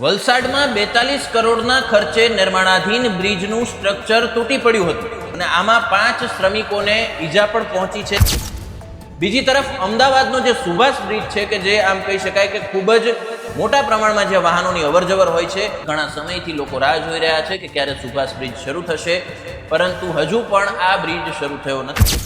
વલસાડમાં બેતાલીસ કરોડના ખર્ચે નિર્માણાધીન બ્રિજનું સ્ટ્રક્ચર તૂટી પડ્યું હતું. અને આમાં પાંચ શ્રમિકોને ઈજા પણ પહોંચી છે. બીજી તરફ અમદાવાદનો જે સુભાષ બ્રિજ છે કે જે આમ કહી શકાય કે ખૂબ જ મોટા પ્રમાણમાં જે વાહનોની અવરજવર હોય છે, ઘણા સમયથી લોકો રાહ જોઈ રહ્યા છે કે ક્યારે સુભાષ બ્રિજ શરૂ થશે. પરંતુ હજુ પણ આ બ્રિજ શરૂ થયો નથી.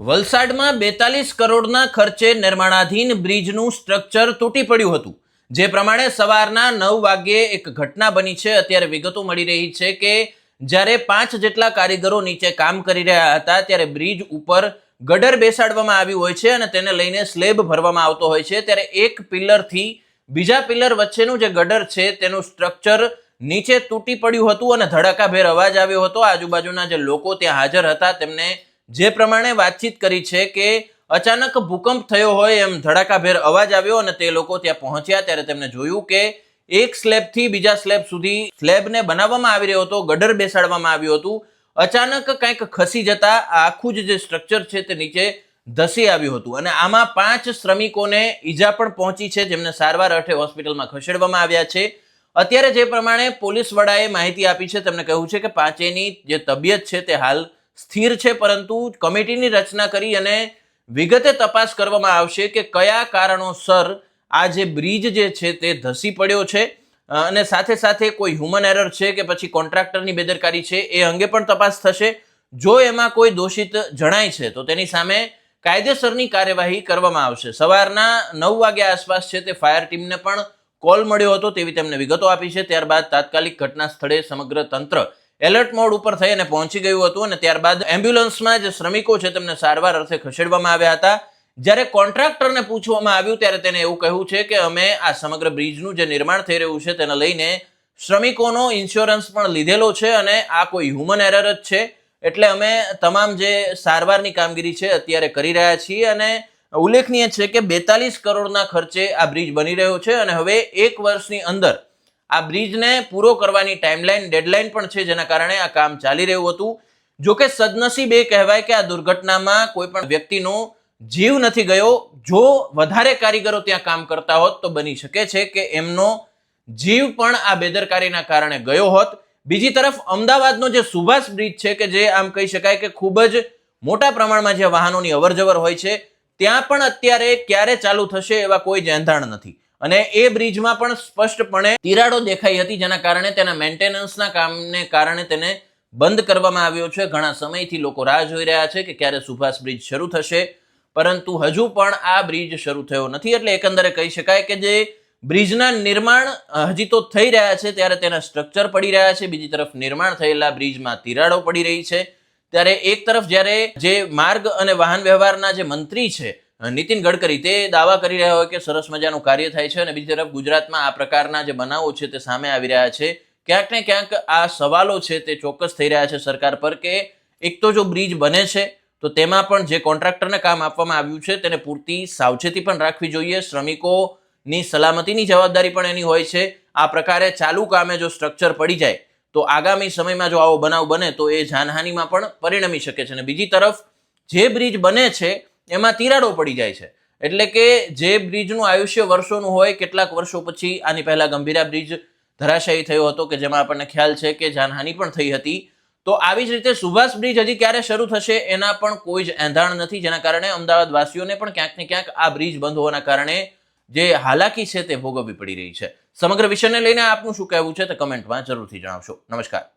વલસાડમાં બેતાલીસ કરોડના ખર્ચે નિર્માણાધીન બ્રિજનું સ્ટ્રક્ચર તૂટી પડ્યું હતું. જે પ્રમાણે સવારના નવ વાગ્યે એક ઘટના બની છે. અત્યારે વિગતો મળી રહી છે કે જ્યારે પાંચ જેટલા કારીગરો નીચે કામ કરી રહ્યા હતા, ત્યારે બ્રિજ ઉપર ગડર બેસાડવામાં આવ્યું હોય છે અને તેને લઈને સ્લેબ ભરવામાં આવતો હોય છે. ત્યારે એક પિલ્લરથી બીજા પિલ્લર વચ્ચેનું જે ગડર છે, તેનું સ્ટ્રક્ચર નીચે તૂટી પડ્યું હતું અને ધડાકાભેર અવાજ આવ્યો હતો. આજુબાજુના જે લોકો ત્યાં હાજર હતા, તેમને જે પ્રમાણે વાતચીત કરી છે કે અચાનક ભૂકંપ થયો હોય એમ ધડાકાભેર અવાજ આવ્યો અને તે લોકો ત્યાં પહોંચ્યા ત્યારે તેમને જોયું કે એક સ્લેબથી બીજા સ્લેબ સુધી સ્લેબને બનાવવામાં આવી રહ્યો હતો, ગડર બેસાડવામાં આવ્યું હતું. અચાનક કંઈક ખસી જતા આખું જ જે સ્ટ્રક્ચર છે તે નીચે ધસી આવ્યું હતું અને આમાં પાંચ શ્રમિકોને ઈજા પણ પહોંચી છે જેમને સારવાર અર્થે હોસ્પિટલમાં ખસેડવામાં આવ્યા છે. અત્યારે જે પ્રમાણે પોલીસ વડાએ માહિતી આપી છે તેમને કહ્યું છે કે પાંચેની જે તબિયત છે તે હાલ સ્થિર છે, પરંતુ કમિટીની રચના કરી અને વિગતે તપાસ કરવામાં આવશે કે કયા કારણોસર આ જે બ્રિજ જે છે તે ધસી પડ્યો છે. અને સાથે સાથે કોઈ હ્યુમન એરર છે કે પછી કોન્ટ્રાક્ટરની બેદરકારી છે એ અંગે પણ તપાસ થશે. જો એમાં કોઈ દોષિત જણાય છે, તો તેની સામે કાયદેસરની કાર્યવાહી કરવામાં આવશે. સવારના નવ વાગ્યા આસપાસ છે તે ફાયર ટીમને પણ કોલ મળ્યો હતો તેવી તેમને વિગતો આપી છે. ત્યારબાદ તાત્કાલિક ઘટના સ્થળે સમગ્ર તંત્ર એલર્ટ મોડ ઉપર થઈ અને પહોંચી ગયું હતું અને ત્યારબાદ એમ્બ્યુલન્સમાં જે શ્રમિકો છે તેમને સારવાર અર્થે ખસેડવામાં આવ્યા હતા. જ્યારે કોન્ટ્રાક્ટરને પૂછવામાં આવ્યું ત્યારે તેને એવું કહ્યું છે કે અમે આ સમગ્ર બ્રિજનું જે નિર્માણ થઈ રહ્યું છે તેને લઈને શ્રમિકોનો ઇન્સ્યોરન્સ પણ લીધેલો છે અને આ કોઈ હ્યુમન એરર જ છે. એટલે અમે તમામ જે સારવારની કામગીરી છે અત્યારે કરી રહ્યા છીએ અને ઉલ્લેખનીય છે કે બેતાલીસ કરોડના ખર્ચે આ બ્રિજ બની રહ્યો છે અને હવે એક વર્ષની અંદર આ બ્રિજને પૂરો કરવાની ટાઈમલાઈન ડેડલાઈન પણ છે જેના કારણે આ કામ ચાલી રહ્યું હતું. જો કે સદનસીબ એ કહેવાય કે આ દુર્ઘટનામાં કોઈ પણ વ્યક્તિનો જીવ નથી ગયો. જો વધારે કારીગરો ત્યાં કામ કરતા હોત તો બની શકે છે કે એમનો જીવ પણ આ બેદરકારીના કારણે ગયો હોત. બીજી તરફ અમદાવાદનો જે સુભાષ બ્રિજ છે કે જે આમ કહી શકાય કે ખૂબ જ મોટા પ્રમાણમાં જે વાહનોની અવરજવર હોય છે, ત્યાં પણ અત્યારે ક્યારે ચાલુ થશે એવા કોઈ જ નથી. અને એ બ્રિજમાં પણ સ્પષ્ટપણે તિરાડો દેખાઈ હતી, જેના કારણે તેના મેન્ટેનન્સના કામને કારણે તેને બંધ કરવામાં આવ્યો છે. ઘણા સમયથી લોકો રાહ જોઈ રહ્યા છે કે ક્યારે સુભાષ બ્રિજ શરૂ થશે, પરંતુ હજુ પણ આ બ્રિજ શરૂ થયો નથી. એટલે એકંદરે કહી શકાય કે જે બ્રિજના નિર્માણ હજી તો થઈ રહ્યા છે, ત્યારે તેના સ્ટ્રક્ચર પડી રહ્યા છે. બીજી તરફ નિર્માણ થયેલા બ્રિજમાં તિરાડો પડી રહી છે. ત્યારે એક તરફ જ્યારે જે માર્ગ અને વાહન વ્યવહારના જે મંત્રી છે નીતિન ગડકરી, તે દાવા કરી રહ્યા હોય કે સરસ મજાનું કાર્ય થાય છે અને બીજી તરફ ગુજરાતમાં આ પ્રકારના જે બનાવો છે તે સામે આવી રહ્યા છે. ક્યાંક ને ક્યાંક આ સવાલો છે તે ચોક્કસ થઈ રહ્યા છે સરકાર પર કે એક તો જો બ્રિજ બને છે, તો તેમાં પણ જે કોન્ટ્રાક્ટરને કામ આપવામાં આવ્યું છે તેને પૂરતી સાવચેતી પણ રાખવી જોઈએ. શ્રમિકોની સલામતીની જવાબદારી પણ એની હોય છે. આ પ્રકારે ચાલુ કામે જો સ્ટ્રક્ચર પડી જાય, તો આગામી સમયમાં જો આવો બનાવ બને, તો એ જાનહાનિમાં પણ પરિણમી શકે છે. અને બીજી તરફ, જે બ્રિજ બને છે એમાં તિરાડો પડી જાય છે. એટલે કે જે બ્રિજનું આયુષ્ય વર્ષોનું હોય, કેટલાક વર્ષો પછી આની પહેલા ગંભીરા બ્રિજ ધરાશાયી થયો હતો, કે જેમાં આપણને ખ્યાલ છે કે જાનહાનિ પણ થઈ હતી. તો આવી જ રીતે સુભાષ બ્રિજ હજી ક્યારે શરૂ થશે, એના પણ કોઈ જ એંધાણ નથી, જેના કારણે અમદાવાદ વાસીઓને પણ ક્યાંક ને ક્યાંક આ બ્રિજ બંધ હોવાના કારણે જે હાલાકી છે તે ભોગવવી પડી રહી છે. સમગ્ર વિષયને લઈને આપનું શું કહેવું છે તે કમેન્ટમાં જરૂરથી જણાવશો. નમસ્કાર.